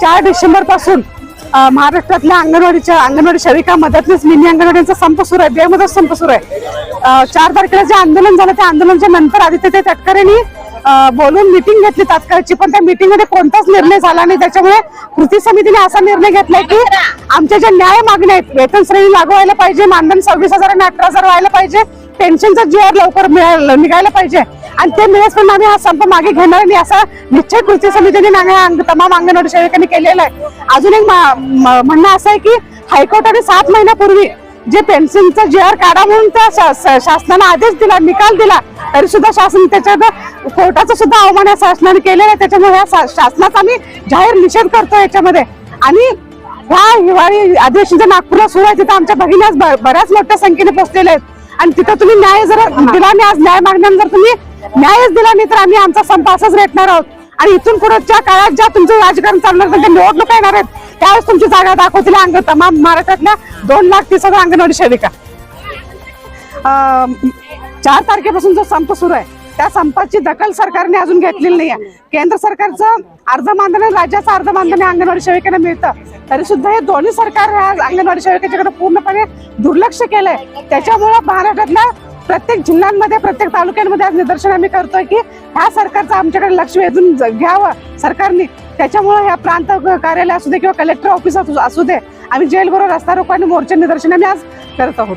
चार डिसेंबरपासून महाराष्ट्रातल्या अंगणवाडीच्या अंगणवाडी सेविका मदतनीस मिनी अंगणवाडीचा संप सुरू आहे बेमुदत संप सुरू आहे. चार तारखेला जे आंदोलन झालं त्या आंदोलनाच्या नंतर आदित्य ते तटकरेंनी बोलून मिटिंग घेतली तात्काळची पण त्या मिटिंगमध्ये कोणताच निर्णय झाला नाही. त्याच्यामुळे कृती समितीने असा निर्णय घेतलाय की आमच्या ज्या न्याय मागण्या आहेत वेतन श्रेणी लागू व्हायला पाहिजे मानधन सव्वीस हजार आणि अठरा हजार व्हायला पाहिजे पेन्शनचा जी आर लवकर मिळालं निघायला पाहिजे. आणि ते मिळेपर्यंत आम्ही हा संप मागे घेणार नाही असा निश्चय कृती समितीने तमाम अंगणवाडी सेविकांनी केलेला आहे. अजून एक म्हणणं असं आहे की हायकोर्टाने सात महिन्यापूर्वी जे पेन्शनचा जी आर काढा म्हणून त्या शा- शासनाने आदेश दिला निकाल दिला तरी सुद्धा शासन त्याच्यात कोर्टाचा सुद्धा अवमान या शासनाने केलेला आहे. त्याच्यामुळे या शा- शासनाचा आम्ही जाहीर निषेध करतो याच्यामध्ये. आणि ह्या हिवाळी अधिवेशनच्या नागपूरला सुरू आहे तिथं आमच्या भगिनी ब- बऱ्याच मोठ्या संख्येने पोहोचलेल्या आहेत. आणि तिथं तुम्ही न्याय जर दिला नाही आज न्याय मागण्यानं जर तुम्ही न्यायच दिला नाही तर आम्ही आमचा संप असंच रेटणार आहोत. आणि इथून पुढच्या काळात ज्या तुमचं राजकारण चालणार त्यांच्या निवडणुका येणार आहेत. त्यावेळेस तुमची जागा दाखवतील अंग तमाम महाराष्ट्रातल्या दोन लाख तीस हजार अंगणवाडी सेविका. चार तारखेपासून जो संप सुरू आहे त्या संपाची दखल सरकारने अजून घेतलेली नाही आहे केंद्र सरकारचं अर्ध मानधन राज्याचं अर्ध मानधन अंगणवाडी सेविकांना मिळतं. तरी सुद्धा हे दोन्ही सरकार ह्या अंगणवाडी सेविकेच्याकडे पूर्णपणे दुर्लक्ष केलंय. त्याच्यामुळं महाराष्ट्रातल्या प्रत्येक जिल्ह्यांमध्ये प्रत्येक तालुक्यांमध्ये आज निदर्शन आम्ही करतोय की ह्या सरकारचं आमच्याकडे लक्ष वेधून ज- घ्यावं सरकारने. त्याच्यामुळे ह्या प्रांत कार्यालय असू दे किंवा कलेक्टर ऑफिस असू असू दे आम्ही जेलबरोबर रस्ता रोको आणि मोर्चा निदर्शन आम्ही आज करत आहोत.